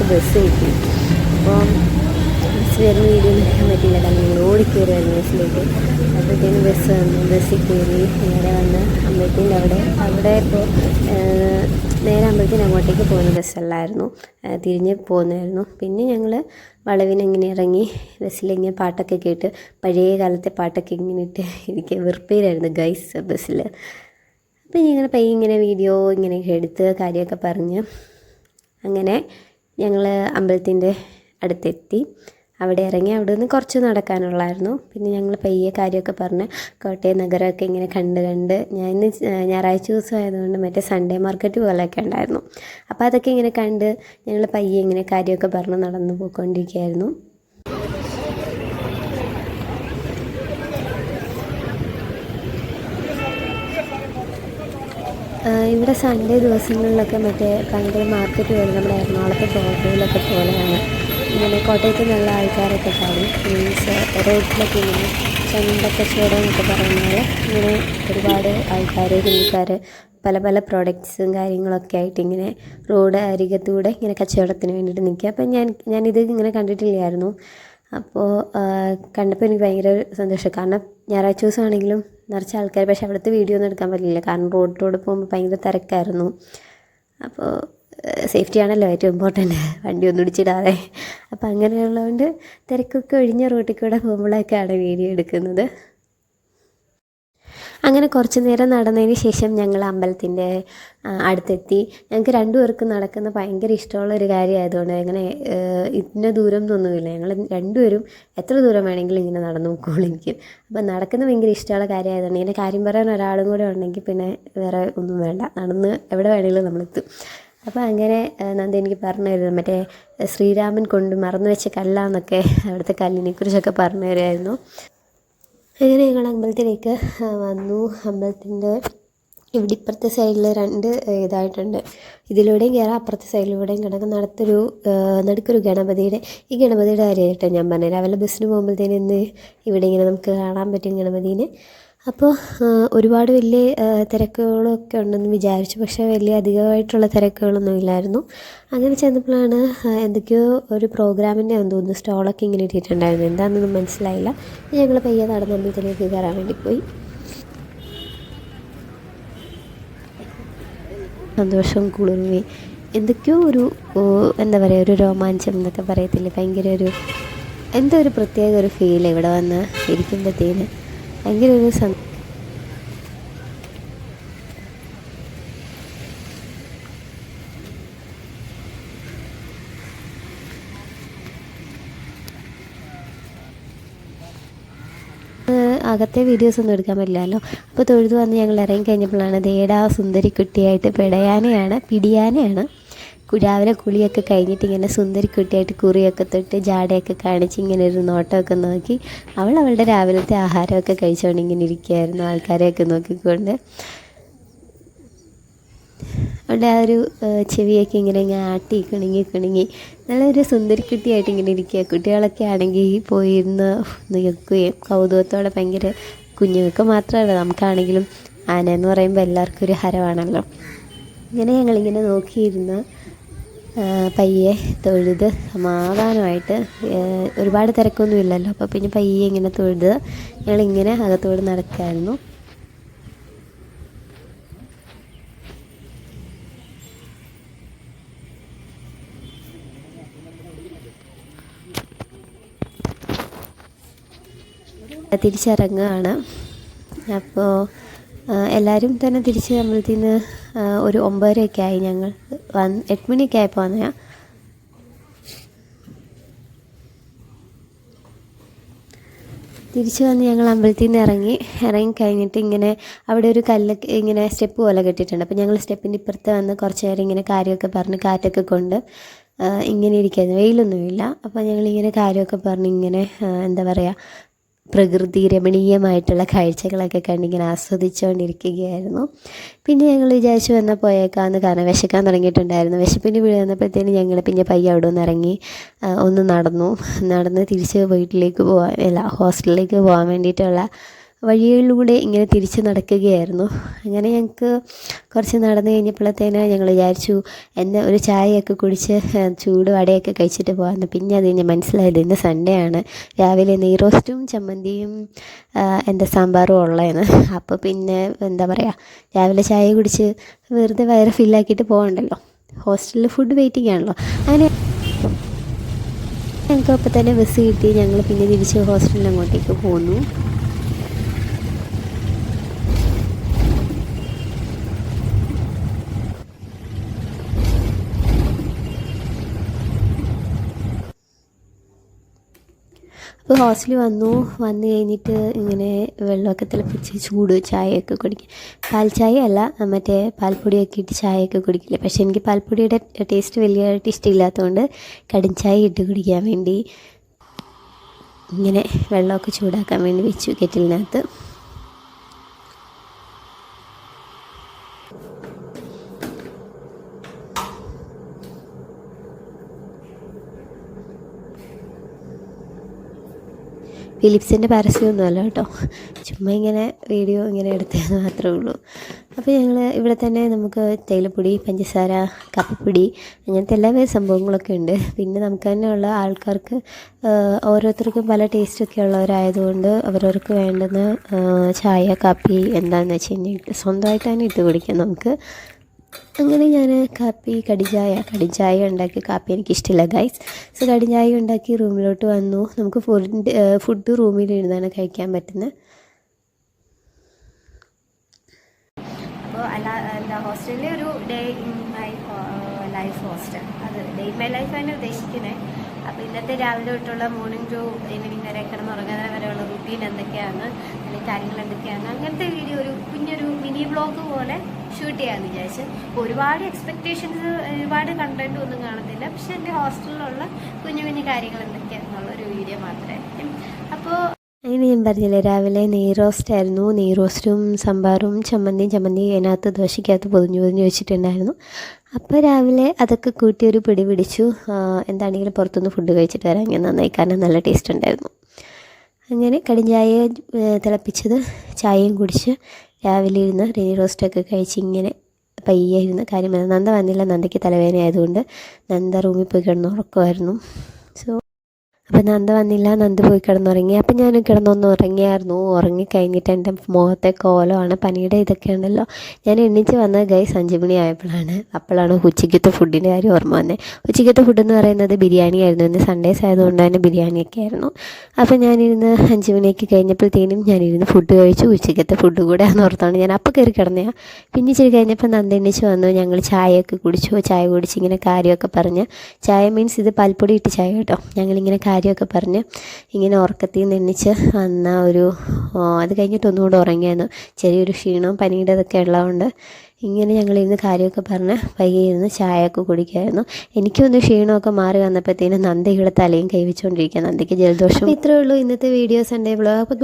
ഞങ്ങൾക്ക് ബസ് കിട്ടി അപ്പം ബസ് വരുന്ന വീഡിയോ നിൽക്കാൻ പറ്റില്ല. കാരണം ഞങ്ങൾ ഓടിക്കയറുമായിരുന്നു ബസ്സിലേക്ക്. അപ്പോഴത്തേനും ബസ് വന്നു. ബസ്സിൽ കയറി നേരെ വന്ന് അമ്പലത്തിന്റെ അവിടെ അവിടെ ഇപ്പോൾ നേരെ അമ്പലത്തിന് അങ്ങോട്ടേക്ക് പോകുന്ന ബസ്സല്ലായിരുന്നു തിരിഞ്ഞ് പോകുന്നതായിരുന്നു പിന്നെ ഞങ്ങൾ വളവിനിങ്ങനെ ഇറങ്ങി ബസ്സിലിങ്ങനെ പാട്ടൊക്കെ കേട്ട് പഴയ കാലത്തെ പാട്ടൊക്കെ ഇങ്ങനെ ഇട്ട് എനിക്ക് വെറുപ്പേരായിരുന്നു ഗൈസ് ബസ്സിൽ അപ്പം ഞങ്ങൾ പയ്യെ ഇങ്ങനെ വീഡിയോ ഇങ്ങനെയൊക്കെ എടുത്ത് കാര്യമൊക്കെ പറഞ്ഞ് അങ്ങനെ ഞങ്ങൾ അമ്പലത്തിന്റെ അടുത്തെത്തി. അവിടെ ഇറങ്ങി അവിടെ നിന്ന് കുറച്ച് നടക്കാനുള്ളായിരുന്നു. പിന്നെ ഞങ്ങൾ പയ്യെ കാര്യമൊക്കെ പറഞ്ഞ് കോട്ടയം നഗരമൊക്കെ ഇങ്ങനെ കണ്ട് കണ്ട് ഞാൻ ഇന്ന് ഞായറാഴ്ച ദിവസം ആയതുകൊണ്ട് മറ്റേ സൺഡേ മാർക്കറ്റ് പോലെയൊക്കെ ഉണ്ടായിരുന്നു. അപ്പോൾ അതൊക്കെ ഇങ്ങനെ കണ്ട് ഞങ്ങൾ പയ്യെ ഇങ്ങനെ കാര്യമൊക്കെ പറഞ്ഞ് നടന്നു പോയിക്കൊണ്ടിരിക്കുകയായിരുന്നു. ഇവിടെ സൺഡേ ദിവസങ്ങളിലൊക്കെ മറ്റേ ഭയങ്കര മാർക്കറ്റ് വരും നമ്മുടെ എറണാകുളത്തെ ഫോട്ടോയിലൊക്കെ പോലെയാണ്. ഇങ്ങനെ കോട്ടയത്ത് നല്ല ആൾക്കാരൊക്കെ കാണും. മീൻസ് റോഡിലൊക്കെ ഇങ്ങനെ ചന്തക്കച്ചവടം എന്നൊക്കെ പറയുന്നത് ഇങ്ങനെ ഒരുപാട് ആൾക്കാർ ഹിന്ദിക്കാർ പല പല പ്രോഡക്റ്റ്സും കാര്യങ്ങളൊക്കെ ആയിട്ട് ഇങ്ങനെ റോഡ് അരികത്തൂടെ ഇങ്ങനെ കച്ചവടത്തിന് വേണ്ടിയിട്ട് നിൽക്കുക. അപ്പം ഞാൻ ഞാനിത് ഇങ്ങനെ കണ്ടിട്ടില്ലായിരുന്നു. അപ്പോൾ കണ്ടപ്പോൾ എനിക്ക് ഭയങ്കര സന്തോഷം. കാരണം ഞായറാഴ്ച ദിവസമാണെങ്കിലും നിറച്ച് ആൾക്കാർ പക്ഷേ അവിടുത്തെ വീഡിയോ ഒന്നും എടുക്കാൻ പറ്റില്ല. കാരണം റോഡിലൂടെ പോകുമ്പോൾ ഭയങ്കര തിരക്കായിരുന്നു. അപ്പോൾ സേഫ്റ്റിയാണല്ലോ ഏറ്റവും ഇമ്പോർട്ടന്റ് വണ്ടി ഒന്നും ഇടിച്ചിടാതെ. അപ്പോൾ അങ്ങനെയുള്ളതുകൊണ്ട് തിരക്കൊക്കെ ഒഴിഞ്ഞ റോട്ടിൽ കൂടെ പോകുമ്പോഴൊക്കെയാണ് വീഡിയോ എടുക്കുന്നത്. അങ്ങനെ കുറച്ച് നേരം നടന്നതിന് ശേഷം ഞങ്ങൾ അമ്പലത്തിന്റെ അടുത്തെത്തി. ഞങ്ങൾക്ക് രണ്ടുപേർക്കും നടക്കുന്ന ഭയങ്കര ഇഷ്ടമുള്ള ഒരു കാര്യമായതുകൊണ്ട് അങ്ങനെ ഇന്ന ദൂരം എന്നൊന്നുമില്ല. ഞങ്ങൾ രണ്ടുപേരും എത്ര ദൂരം വേണമെങ്കിലും ഇങ്ങനെ നടന്നു പോയിക്കോളും എനിക്ക്. അപ്പം നടക്കുന്ന ഭയങ്കര ഇഷ്ടമുള്ള കാര്യമായതുകൊണ്ട് ഇങ്ങനെ കാര്യം പറയാൻ ഒരാളും കൂടെ ഉണ്ടെങ്കിൽ പിന്നെ വേറെ ഒന്നും വേണ്ട. നടന്ന് എവിടെ വേണമെങ്കിലും നമ്മളെത്തും അപ്പോൾ അങ്ങനെ നന്ദി എനിക്ക് പറഞ്ഞു തരുന്നത്. മറ്റേ ശ്രീരാമൻ കൊണ്ട് മറന്നു വെച്ച കല്ലാന്നൊക്കെ അവിടുത്തെ കല്ലിനെക്കുറിച്ചൊക്കെ പറഞ്ഞു തരുമായിരുന്നു. അങ്ങനെ ഞങ്ങൾ അമ്പലത്തിലേക്ക് വന്നു. അമ്പലത്തിന്റെ ഇവിടെ ഇപ്പുറത്തെ സൈഡിൽ രണ്ട് ഇതായിട്ടുണ്ട്. ഇതിലൂടെയും കയറാം അപ്പുറത്തെ സൈഡിലൂടെയും കിടക്കും. നടത്തൊരു നടുക്കൊരു ഗണപതിയുടെ ഈ ഗണപതിയുടെ കാര്യമായിട്ട് ഞാൻ പറഞ്ഞത് രാവിലെ ബസ്സിന് പോകുമ്പോഴത്തേന് ഇന്ന് ഇവിടെ ഇങ്ങനെ നമുക്ക് കാണാൻ പറ്റും ഗണപതിനെ. അപ്പോൾ ഒരുപാട് വലിയ തിരക്കുകളൊക്കെ ഉണ്ടെന്ന് വിചാരിച്ചു. പക്ഷേ വലിയ അധികമായിട്ടുള്ള തിരക്കുകളൊന്നും ഇല്ലായിരുന്നു. അങ്ങനെ ചെന്നപ്പോഴാണ് എന്തൊക്കെയോ ഒരു പ്രോഗ്രാമിന്റെ ആണെന്ന് തോന്നുന്നു. സ്റ്റോളൊക്കെ ഇങ്ങനെ ഇട്ടിട്ടുണ്ടായിരുന്നു. എന്താണെന്നൊന്നും മനസ്സിലായില്ല. ഞങ്ങൾ പയ്യെ നടന്ന് കയറാൻ വേണ്ടി പോയി. സന്തോഷം കുളിർമി എന്തൊക്കെയോ ഒരു എന്താ പറയുക ഒരു രോമാഞ്ചം എന്നൊക്കെ പറയത്തില്ലേ? ഭയങ്കര ഒരു എന്തോ ഒരു പ്രത്യേക ഒരു ഫീൽ ഇവിടെ വന്ന് ഇരിക്കുമ്പോഴത്തേന് ഭയങ്കര ഒരു സ അകത്തെ വീഡിയോസ് ഒന്നും എടുക്കാൻ പറ്റില്ലല്ലോ. അപ്പോൾ തൊഴുതു വന്ന് ഞങ്ങൾ ഇറങ്ങി കഴിഞ്ഞപ്പോഴാണ് ദേടാ സുന്ദരിക്കുട്ടിയായിട്ട് പിടയാനയാണ് പിടിയാനയാണ്. കു- രാവിലെ കുളിയൊക്കെ കഴിഞ്ഞിട്ട് ഇങ്ങനെ സുന്ദരിക്കുട്ടിയായിട്ട് കുറിയൊക്കെ തൊട്ട് ജാടയൊക്കെ കാണിച്ച് ഇങ്ങനെ ഒരു നോട്ടമൊക്കെ നോക്കി അവൾ അവളുടെ രാവിലത്തെ ആഹാരമൊക്കെ കഴിച്ചുകൊണ്ട് ഇങ്ങനെ ഇരിക്കുകയായിരുന്നു ആൾക്കാരെയൊക്കെ നോക്കിക്കൊണ്ട്. അവളുടെ ആ ഒരു ചെവിയൊക്കെ ഇങ്ങനെ ആട്ടി കിണുങ്ങി കിണുങ്ങി നല്ലൊരു സുന്ദരിക്കുട്ടിയായിട്ട് ഇങ്ങനെ ഇരിക്കുക. കുട്ടികളൊക്കെ ആണെങ്കിൽ പോയിരുന്ന് നിൽക്കുകയും കൗതുകത്തോടെ ഭയങ്കര കുഞ്ഞുങ്ങൾക്ക് മാത്രമല്ല നമുക്കാണെങ്കിലും ആന എന്ന് പറയുമ്പോൾ എല്ലാവർക്കും ഒരു ഹരമാണല്ലോ. ഇങ്ങനെ ഞങ്ങളിങ്ങനെ നോക്കിയിരുന്ന് പയ്യെ തൊഴുത് സമാധാനമായിട്ട് ഒരുപാട് തിരക്കൊന്നും ഇല്ലല്ലോ അപ്പോൾ പിന്നെ പയ്യെ ഇങ്ങനെ തൊഴുത് ഞങ്ങളിങ്ങനെ അകത്തോട് നടക്കായിരുന്നു. തിരിച്ചിറങ്ങുകയാണ്. അപ്പോൾ എല്ലാവരും തന്നെ തിരിച്ച് അമ്പലത്തിൽ നിന്ന് ഒരു ഒമ്പതരയൊക്കെ ആയി ഞങ്ങൾ വന്ന് എട്ട് മണിയൊക്കെ ആയപ്പോൾ വന്ന തിരിച്ചു വന്ന് ഞങ്ങൾ അമ്പലത്തിൽ നിന്ന് ഇറങ്ങി ഇറങ്ങി കഴിഞ്ഞിട്ട് ഇങ്ങനെ അവിടെ ഒരു കല്ല് ഇങ്ങനെ സ്റ്റെപ്പ് പോലെ കെട്ടിയിട്ടുണ്ട്. അപ്പോൾ ഞങ്ങൾ സ്റ്റെപ്പിന്റെ ഇപ്പുറത്ത് വന്ന് കുറച്ച് നേരം ഇങ്ങനെ കാര്യമൊക്കെ പറഞ്ഞ് കാറ്റൊക്കെ കൊണ്ട് ഇങ്ങനെ ഇരിക്കായിരുന്നു. വെയിലൊന്നുമില്ല. അപ്പോൾ ഞങ്ങളിങ്ങനെ കാര്യമൊക്കെ പറഞ്ഞ് ഇങ്ങനെ എന്താ പറയുക പ്രകൃതി രമണീയമായിട്ടുള്ള കാഴ്ചകളൊക്കെ കണ്ടിങ്ങനെ ആസ്വദിച്ചുകൊണ്ടിരിക്കുകയായിരുന്നു. പിന്നെ ഞങ്ങൾ വിചാരിച്ചു വന്നാൽ പോയേക്കാന്ന് കാരണം വിശക്കാൻ തുടങ്ങിയിട്ടുണ്ടായിരുന്നു. വിശപ്പിന് വീട് വന്നപ്പോഴത്തേനും ഞങ്ങൾ പിന്നെ പയ്യ അവിടെ നിന്ന് ഇറങ്ങി ഒന്ന് നടന്നു. നടന്ന് തിരിച്ച് വീട്ടിലേക്ക് പോകാൻ അല്ല ഹോസ്റ്റലിലേക്ക് പോകാൻ വേണ്ടിയിട്ടുള്ള വഴികളിലൂടെ ഇങ്ങനെ തിരിച്ച് നടക്കുകയായിരുന്നു. അങ്ങനെ ഞങ്ങൾക്ക് കുറച്ച് നടന്ന് കഴിഞ്ഞപ്പോഴത്തേന് ഞങ്ങൾ വിചാരിച്ചു എന്നെ ഒരു ചായയൊക്കെ കുടിച്ച് ചൂട് വടയൊക്കെ കഴിച്ചിട്ട് പോകാമെന്ന്. പിന്നെ അത് കഴിഞ്ഞ് മനസ്സിലായത് ഇന്ന് സൺഡേ ആണ്. രാവിലെ നെയ്റോസ്റ്റും ചമ്മന്തിയും എന്റെ സാമ്പാറും ഉള്ളതെന്ന് അപ്പോൾ പിന്നെ എന്താ പറയുക രാവിലെ ചായ കുടിച്ച് വെറുതെ വയറ് ഫില്ലാക്കിയിട്ട് പോകണ്ടല്ലോ. ഹോസ്റ്റലിൽ ഫുഡ് വെയിറ്റിംഗ് ആണല്ലോ. അങ്ങനെ ഞങ്ങൾക്ക് അപ്പോൾ തന്നെ ബസ് കിട്ടി. ഞങ്ങൾ പിന്നെ തിരിച്ച് ഹോസ്റ്റലിൽ അങ്ങോട്ടേക്ക് പോന്നു. അപ്പോൾ ഹോസ്റ്റലിൽ വന്നു. വന്നു കഴിഞ്ഞിട്ട് ഇങ്ങനെ വെള്ളമൊക്കെ തിളപ്പിച്ച് ചൂട് ചായയൊക്കെ കുടിക്കും പാൽ ചായ അല്ല മറ്റേ പാൽപ്പൊടിയൊക്കെ ഇട്ട് ചായയൊക്കെ കുടിക്കില്ല. പക്ഷേ എനിക്ക് പാൽപ്പൊടിയുടെ ടേസ്റ്റ് വലിയതായിട്ട് ഇഷ്ടമില്ലാത്തതുകൊണ്ട് കടും ചായ ഇട്ട് കുടിക്കാൻ വേണ്ടി ഇങ്ങനെ വെള്ളമൊക്കെ ചൂടാക്കാൻ വേണ്ടി വെച്ചു കെറ്റിലിനകത്ത്. ഫിലിപ്സിന്റെ പരസ്യമൊന്നും അല്ല കേട്ടോ. ചുമ്മാ ഇങ്ങനെ വീഡിയോ ഇങ്ങനെ എടുത്തതെന്ന് മാത്രമേ ഉള്ളൂ. അപ്പോൾ ഞങ്ങൾ ഇവിടെ തന്നെ നമുക്ക് തേയിലപ്പൊടി പഞ്ചസാര കപ്പപ്പൊടി അങ്ങനത്തെ എല്ലാ സംഭവങ്ങളൊക്കെ ഉണ്ട്. പിന്നെ നമുക്ക് ഉള്ള ആൾക്കാർക്ക് ഓരോരുത്തർക്കും പല ടേസ്റ്റൊക്കെ ഉള്ളവരായതുകൊണ്ട് അവരവർക്ക് വേണ്ടുന്ന ചായ കാപ്പി എന്താണെന്ന് വെച്ച് കഴിഞ്ഞാൽ സ്വന്തമായിട്ട് തന്നെ ഇട്ട് കുടിക്കാം നമുക്ക്. അങ്ങനെ ഞാൻ കാപ്പി കടിചായ കടിചായ ഉണ്ടാക്കി കാപ്പി എനിക്കിഷ്ടമില്ല ഗൈസ് സോ കടിചായ ഉണ്ടാക്കി റൂമിലോട്ട് വന്നു. നമുക്ക് ഫുഡ് ഫുഡ് റൂമിൽ ഇരുന്നാണ് കഴിക്കാൻ പറ്റുന്നത് അപ്പോൾ അല്ല എന്താ ഹോസ്റ്റലിലെ ഒരു ഡേ ഹോസ്റ്റൽ അത് ഡേ മൈ ലൈഫ് തന്നെ ഉദ്ദേശിക്കുന്നത് അപ്പോൾ ഇന്നത്തെ രാവിലെ തൊട്ടുള്ള മോർണിംഗ് ടു ഈവനിങ് വരെ കിടന്ന് ഉറങ്ങുന്ന വരെയുള്ള റുട്ടീൻ എന്തൊക്കെയാണ് അല്ലെങ്കിൽ കാര്യങ്ങൾ എന്തൊക്കെയാണ് അങ്ങനത്തെ വീഡിയോ ഒരു കുഞ്ഞൊരു മിനി ബ്ലോഗ് പോലെ ഷൂട്ട് ചെയ്യാമെന്ന് വിചാരിച്ച്. ഒരുപാട് എക്സ്പെക്റ്റേഷൻസ് ഒരുപാട് കണ്ടന്റ് ഒന്നും കാണത്തില്ല. പക്ഷെ എന്റെ ഹോസ്റ്റലിലുള്ള കുഞ്ഞു കുഞ്ഞു കാര്യങ്ങൾ എന്തൊക്കെയാണെന്നുള്ള ഒരു വീഡിയോ മാത്രമേ അപ്പോൾ അങ്ങനെ ഞാൻ പറഞ്ഞില്ലേ രാവിലെ നെയ് റോസ്റ്റ് ആയിരുന്നു. നെയ് റോസ്റ്റും സാമ്പാറും ചമ്മന്തിയും ചമ്മന്തി അതിനകത്ത് ദോശയ്ക്കകത്ത് പൊതിഞ്ഞു പൊതിഞ്ഞു വെച്ചിട്ടുണ്ടായിരുന്നു. അപ്പോൾ രാവിലെ അതൊക്കെ കൂട്ടി ഒരു പിടി പിടിച്ചു. എന്താണെങ്കിലും പുറത്തുനിന്ന് ഫുഡ് കഴിച്ചിട്ട് വരാം. ഞാൻ നന്നായി കാരണം നല്ല ടേസ്റ്റ് ഉണ്ടായിരുന്നു. അങ്ങനെ കടിഞ്ചായ തിളപ്പിച്ചത് ചായയും കുടിച്ച് രാവിലെ ഇരുന്ന് നെയ് റോസ്റ്റൊക്കെ കഴിച്ച് ഇങ്ങനെ പയ്യെ ഇരുന്ന് കാര്യം നന്ദ വന്നില്ല. നന്ദയ്ക്ക് തലവേദന ആയതുകൊണ്ട് നന്ദ റൂമിൽ പോയി കിടന്ന് ഉറക്കമായിരുന്നു. അപ്പം നന്ദ വന്നില്ല. നന്ദ പോയി കിടന്നുറങ്ങി. അപ്പം ഞാൻ കിടന്നൊന്ന് ഉറങ്ങിയായിരുന്നു. ഉറങ്ങിക്കഴിഞ്ഞിട്ട് എന്റെ മുഖത്തെ കോലമാണ് പനിയുടെ ഇതൊക്കെ ഉണ്ടല്ലോ ഞാൻ എണ്ണിച്ച് വന്നത് ഗൈ അഞ്ച് ആയപ്പോഴാണ്. അപ്പോഴാണ് ഉച്ചയ്ക്കത്തെ ഫുഡിന്റെ കാര്യം ഓർമ്മ വന്നത് ഉച്ചയ്ക്കത്തെ ഫുഡ് എന്ന് പറയുന്നത് ബിരിയാണി ആയിരുന്നു. ഇന്ന് സൺഡേസ് ആയതുകൊണ്ട് തന്നെ ബിരിയാണിയൊക്കെ ആയിരുന്നു. അപ്പം ഞാനിരുന്ന് അഞ്ച് കഴിഞ്ഞപ്പോഴത്തേനും ഞാനിരുന്ന് ഫുഡ് കഴിച്ചു. ഉച്ചയ്ക്കത്തെ ഫുഡ് കൂടെ ആണെന്ന് ഓർത്താണ് ഞാൻ അപ്പോൾ കയറി കിടന്നതാണ് പിന്നെ ഇച്ചിരി കഴിഞ്ഞപ്പോൾ നന്ദ എണ്ണിച്ച് വന്നു. ഞങ്ങൾ ചായയൊക്കെ കുടിച്ചു. ചായ കുടിച്ച് ഇങ്ങനെ കാര്യമൊക്കെ പറഞ്ഞ്. ചായ മീൻസ് ഇത് പാൽപ്പൊടി ഇട്ട് ചായ കേട്ടോ. ഞങ്ങളിങ്ങനെ കാര്യമൊക്കെ പറഞ്ഞ് ഇങ്ങനെ ഉറക്കത്തിൽ നിന്ന് എണ്ണിച്ച് വന്ന ഒരു അത് കഴിഞ്ഞിട്ട് ഒന്നുകൂടെ ഉറങ്ങിയായിരുന്നു. ചെറിയൊരു ക്ഷീണവും പനിയുടെ ഇതൊക്കെ ഉള്ളതുകൊണ്ട് ഇങ്ങനെ ഞങ്ങളിരുന്ന് കാര്യമൊക്കെ പറഞ്ഞ് പയ്യെ ഇരുന്ന് ചായയൊക്കെ കുടിക്കുമായിരുന്നു. എനിക്കൊന്ന് ക്ഷീണമൊക്കെ മാറി വന്നപ്പോഴത്തേനും നന്ദയുടെ തലയും കൈവച്ചുകൊണ്ടിരിക്കുക നന്ദയ്ക്ക് ജലദോഷം. ഇത്രയേ ഉള്ളൂ ഇന്നത്തെ വീഡിയോസ് എന്റെ ബ്ലോഗ്